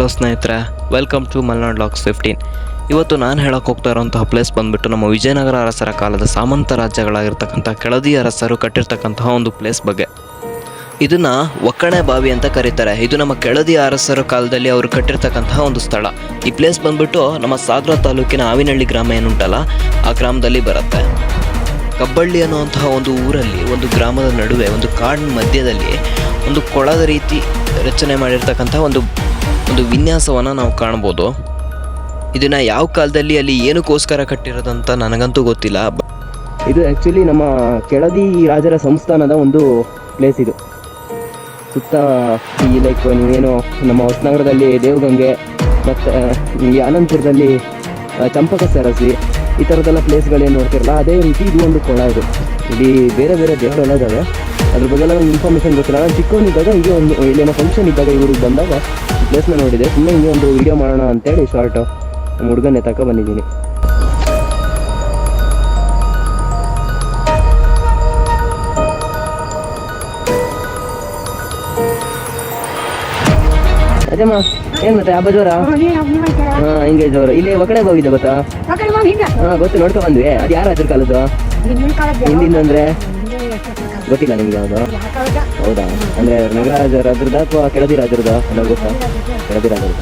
Hello ಸ್ನೇಹಿತರೆ welcome to Malnad locks fifteen ಇವತ್ತು ನಾನು ಹೇಳಕ್ಕೆ ಹೋಗ್ತಾ ಇರೋಂತಹ ಪ್ಲೇಸ್ ಬಂದ್ಬಿಟ್ಟು ನಮ್ಮ ವಿಜಯನಗರ ಅರಸರ ಕಾಲದ ಸಾಮಂತ ರಾಜ್ಯಗಳಾಗಿರ್ತಕ್ಕಂಥ ಕೆಳದಿ ಅರಸರು ಕಟ್ಟಿರ್ತಕ್ಕಂತಹ ಒಂದು ಪ್ಲೇಸ್ ಬಗ್ಗೆ. ಇದನ್ನು ಒಕ್ಕಣೆ ಬಾವಿ ಅಂತ ಕರೀತಾರೆ. ಇದು ನಮ್ಮ ಕೆಳದಿ ಅರಸರ ಕಾಲದಲ್ಲಿ ಅವರು ಕಟ್ಟಿರ್ತಕ್ಕಂತಹ ಒಂದು ಸ್ಥಳ. ಈ ಪ್ಲೇಸ್ ಬಂದ್ಬಿಟ್ಟು ನಮ್ಮ ಸಾಗರ ತಾಲೂಕಿನ ಆವಿನಹಳ್ಳಿ ಗ್ರಾಮ ಏನುಂಟಲ್ಲ, ಆ ಗ್ರಾಮದಲ್ಲಿ ಬರುತ್ತೆ. ಕಬ್ಬಳ್ಳಿ ಅನ್ನುವಂತಹ ಒಂದು ಊರಲ್ಲಿ, ಒಂದು ಗ್ರಾಮದ ನಡುವೆ, ಒಂದು ಕಾಡಿನ ಮಧ್ಯದಲ್ಲಿ ಒಂದು ಕೊಳದ ರೀತಿ ರಚನೆ ಮಾಡಿರ್ತಕ್ಕಂಥ ಒಂದು ಒಂದು ವಿನ್ಯಾಸವನ್ನು ನಾವು ಕಾಣ್ಬೋದು. ಇದನ್ನು ಯಾವ ಕಾಲದಲ್ಲಿ ಅಲ್ಲಿ ಏನಕ್ಕೋಸ್ಕರ ಕಟ್ಟಿರೋದಂತ ನನಗಂತೂ ಗೊತ್ತಿಲ್ಲ. ಇದು ಆ್ಯಕ್ಚುಲಿ ನಮ್ಮ ಕೆಳದಿ ರಾಜರ ಸಂಸ್ಥಾನದ ಒಂದು ಪ್ಲೇಸ್ ಇದು. ಸುತ್ತ ಈ ಲೈಕ್ ನೀವೇನು ನಮ್ಮ ಹೊಸನಗರದಲ್ಲಿ ದೇವಗಂಗೆ ಮತ್ತು, ಈ ಅನಂತಪುರದಲ್ಲಿ ಚಂಪಕ ಸರಸಿ ಈ ಥರದ್ದೆಲ್ಲ ಪ್ಲೇಸ್ಗಳೇನು ನೋಡ್ತಿರಲ್ಲ, ಅದೇ ರೀತಿ ಇದು ಒಂದು ಕೊಳ ಇದು. ಇಲ್ಲಿ ಬೇರೆ ಬೇರೆ ದೇವರೆಲ್ಲ ಇದ್ದಾವೆ ಅದ್ರ ಬಗ್ಗೆ ಎಲ್ಲ ನಂಗೆ ಇನ್ಫಾರ್ಮೇಷನ್ ಗೊತ್ತಿಲ್ಲ. ನಾನು ಚಿಕ್ಕವನಿದ್ದಾಗ ಹೀಗೆ ಒಂದು ಇಲ್ಲೇನೋ ಫಂಕ್ಷನ್ ಇದ್ದಾಗ ಇವ್ರಿಗೆ ಬಂದಾಗ ಪ್ಲೇಸ್ನ ನೋಡಿದೆ. ಸುಮ್ಮನೆ ಹಿಂಗೆ ಒಂದು ವಿಡಿಯೋ ಮಾಡೋಣ ಅಂತೇಳಿ ಶಾರ್ಟ್ ನಮ್ಮ ಹುಡುಗನ ತಕ ಬಂದಿದ್ದೀನಿ. ಅದೇಮ್ಮ ಏನ್ ಮತ್ತೆ ಹಬ್ಬ ಜೋರ? ಹಾ ಹಿಂಗೆ ಜೋರ. ಇಲ್ಲಿ ಒಕಡೆ ಹೋಗಿದ್ದೆ ಗೊತ್ತಾ? ಹಾ ಗೊತ್ತು ನೋಡ್ಕೊ ಬಂದ್ವಿ. ಅದು ಯಾರ ಅದ್ರ ಕಾಲದ್ದು ಹಿಂದಿಂದ ಅಂದ್ರೆ ಗೊತ್ತಿಲ್ಲ ನಿಮ್ಗೆ ಯಾವ್ದು? ಹೌದಾ? ಅಂದ್ರೆ ನಗರಾಜರದ್ರದ ಅಥವಾ ಕೆಳದಿ ರಾಜರದ ಗೊತ್ತಾ? ಕೆಳದಿ ರಾಜರದ